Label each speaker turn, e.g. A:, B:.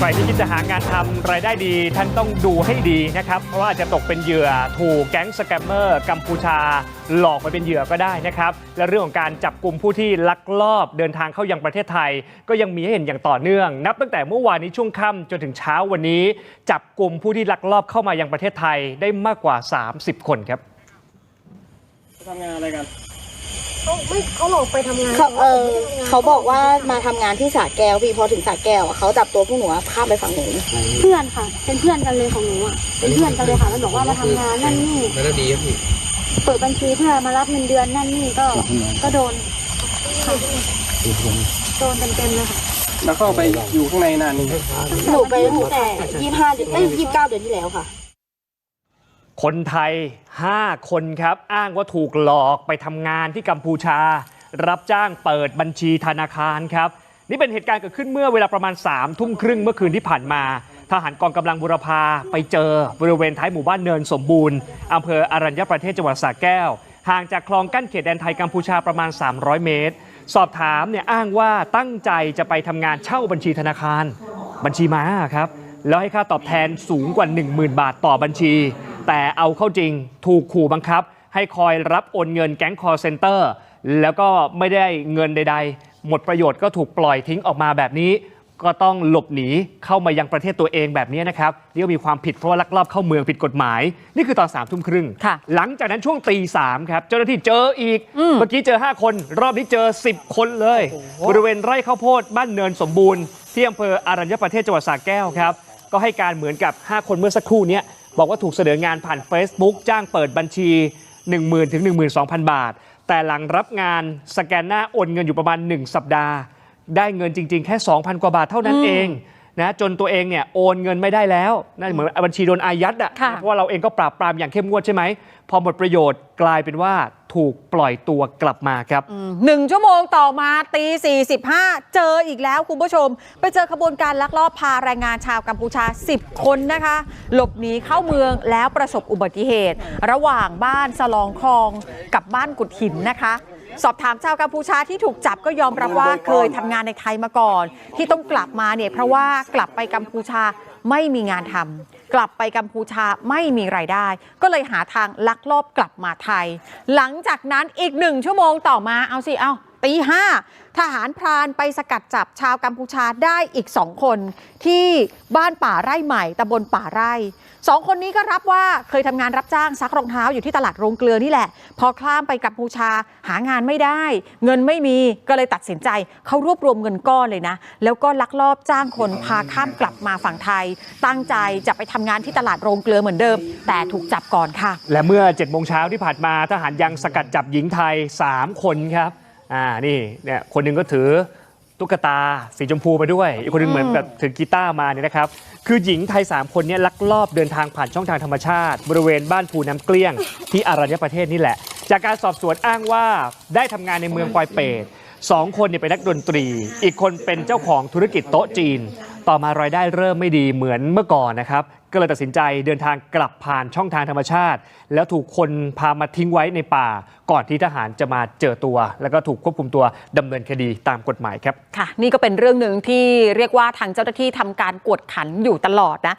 A: ใครที่คิดจะหางานทำรายได้ดีท่านต้องดูให้ดีนะครับ เพราะว่าอาจจะตกเป็นเหยื่อถูกแก๊งสแกมเมอร์กัมพูชา หลอกมาเป็นเหยื่อก็ได้นะครับ และเรื่องของการจับกลุ่มผู้ที่ลักลอบเดินทางเข้ายังประเทศไทย ก็ยังมีให้เห็นอย่างต่อเนื่อง นับตั้งแต่เมื่อวานนี้ช่วงค่ำจนถึงเช้าวันนี้ จับกลุ่มผู้ที่ลักลอบเข้ามายังประเทศไทยได้มากกว่า 30 คนครับ
B: ทำงานอะไรกัน
C: เขาไม่เขาหลอกไปทำงาน
D: เขาเออเขาบอกว่ามาทำงานที่สระแก้วพี่พอถึงสระแก้วอะเขาจับตัวพวกหนูอะข้ามไปฝั่งหนูน
C: เพื่อนค่ะ เป็นเพื่อนกันเลยของหนูอะเป็นเพื่อนกันเลยค่ะแล้วบอกว่ามาทำงานนั่นนี่
B: แล้วดีครับพี่
C: เปิดบัญชีเพื่อมารับเงินเดือนนั่นนี่ก็ก็โดนค่ะโดนเต็มๆเลยค่ะ
B: แล้วเข้าไปอยู่ข้างในนานนี่
D: หนูไปตั้งแต่ยี่ห้าเดือนเอ้ยยี่สิบเก้าเดือนที่แล้วค่ะ
A: คนไทย 5 คนครับ อ้างว่าถูกหลอกไปทำงานที่กัมพูชา รับจ้างเปิดบัญชีธนาคารครับ นี่เป็นเหตุการณ์เกิดขึ้นเมื่อเวลาประมาณ3ามทุ่มครึ่งเมื่อคืนที่ผ่านมา ทหารกองกำลังบุรพาไปเจอบริเวณท้ายหมู่บ้านเนินสมบูรณ์อำเภออรัญญประเทศจังหวัดสระแก้ว ห่างจากคลองกั้นเขตแดนไทยกัมพูชาประมาณ 300 เมตร สอบถามเนี่ยอ้างว่าตั้งใจจะไปทำงานเช่าบัญชีธนาคาร บัญชีม้าครับแล้วให้ค่าตอบแทนสูงกว่า 10,000 บาทต่อบัญชี แต่เอาเข้าจริงถูกขู่บังคับ ให้คอยรับโอนเงินแก๊งคอร์เซนเตอร์ แล้วก็ไม่ได้เงินใด ๆ หมดประโยชน์ก็ถูกปล่อยทิ้งออกมาแบบนี้ ก็ต้องหลบหนีเข้ามายังประเทศตัวเองแบบนี้นะครับนี่ก็มีความผิดเพราะว่าลักลอบเข้าเมืองผิดกฎหมาย นี่คือตอนสามทุ่มครึ่ง
E: ค่ะ
A: หลังจากนั้นช่วงตีสามครับเจ้าหน้าที่เจออีก
E: อืม
A: เมื่อกี้เจอ 5 คน รอบนี้เจอ 10 คนเลย บริเวณไร่ข้าวโพดบ้านเนินสมบูรณ์ที่อำเภออารัญญประเทศจังหวัดสระแก้วครับ ก็ให้การเหมือนกับ 5 คนเมื่อสักครู่เนี้ย บอกว่าถูกเสนองานผ่าน Facebook จ้างเปิดบัญชี 10,000ถึง12,000 บาท แต่หลังรับงานสแกนหน้าโอนเงินอยู่ประมาณ 1 สัปดาห์ ได้เงินจริง ๆ แค่ 2,000 กว่าบาทเท่านั้นเอง นะจนตัวเองเนี่ยโอนเงินไม่ได้แล้วนั่นเหมือนบัญชีโดนอายัดอะ
E: ค่ะ
A: เพราะว่าเราเองก็ปราบปรามอย่างเข้มงวดใช่ไหม พอหมดประโยชน์กลายเป็นว่าถูกปล่อยตัวกลับมาครับ
E: หนึ่งชั่วโมงต่อมาตี45 เจออีกแล้วคุณผู้ชม ไปเจอขบวนการลักลอบพาแรงงานชาวกัมพูชา 10 คนนะคะ หลบหนีเข้าเมืองแล้วประสบอุบัติเหตุ ระหว่างบ้านสลองคลองกับบ้านกุดหินนะคะ สอบถามชาวกัมพูชาที่ถูกจับก็ยอมรับว่าเคยทำงานในไทยมาก่อน ที่ต้องกลับมาเนี่ยเพราะว่ากลับไปกัมพูชาไม่มีงานทำกลับไปกัมพูชาไม่มีไรายได้ ก็เลยหาทางลักลอบกลับมาไทย หลังจากนั้นอีกหนึ่งชั่วโมงต่อมาเอาสิเอา ตีห้าทหารพรานไปสกัดจับชาวกัมพูชาได้อีกสองคน ที่บ้านป่าไร่ใหม่ตำบลป่าไร่สองคนนี้ก็รับว่าเคยทำงานรับจ้างซักรองเท้าอยู่ที่ตลาดโรงเกลือนี่แหละ พอข้ามไปกัมพูชาหางานไม่ได้ เงินไม่มีก็เลยตัดสินใจเขารวบรวมเงินก้อนเลยนะ แล้วก็ลักลอบจ้างคนพาข้ามกลับมาฝั่งไทย ตั้งใจจะไปทำงานที่ตลาดโรงเกลือเหมือนเดิม แต่ถูกจับก่อนค่ะ
A: และเมื่อ7จ็ดโมงเช้าที่ผ่านมาทหารยังสกัดจับหญิงไทย 3 คนครับ อ่านี่เนี่ยคนหนึ่งก็ถือตุ๊กตาสีชมพูมาด้วย อีกคนหนึงเหมือนแบบถือกีตาร์มาเนี่ยนะครับ คือหญิงไทย 3 คนเนี้ลักลอบเดินทางผ่านช่องทางธรรมชาติ บริเวณบ้านภูน้ำเกลี้ยงที่อารัญญประเทศนี่แหละ จากการสอบสวนอ้างว่าได้ทำงานในเมืองปอยเปต สองคนเนี่ยเป็นนักดนตรี อีกคนเป็นเจ้าของธุรกิจโต๊ะจีน ต่อมารายได้เริ่มไม่ดีเหมือนเมื่อก่อนนะครับ ก็เลยตัดสินใจเดินทางกลับผ่านช่องทางธรรมชาติ แล้วถูกคนพามาทิ้งไว้ในป่า ก่อนที่ทหารจะมาเจอตัว แล้วก็ถูกควบคุมตัวดำเนินคดีตามกฎหมายครับ
E: ค่ะ นี่ก็เป็นเรื่องหนึ่งที่เรียกว่าทางเจ้าหน้าที่ทำการกวดขันอยู่ตลอดนะ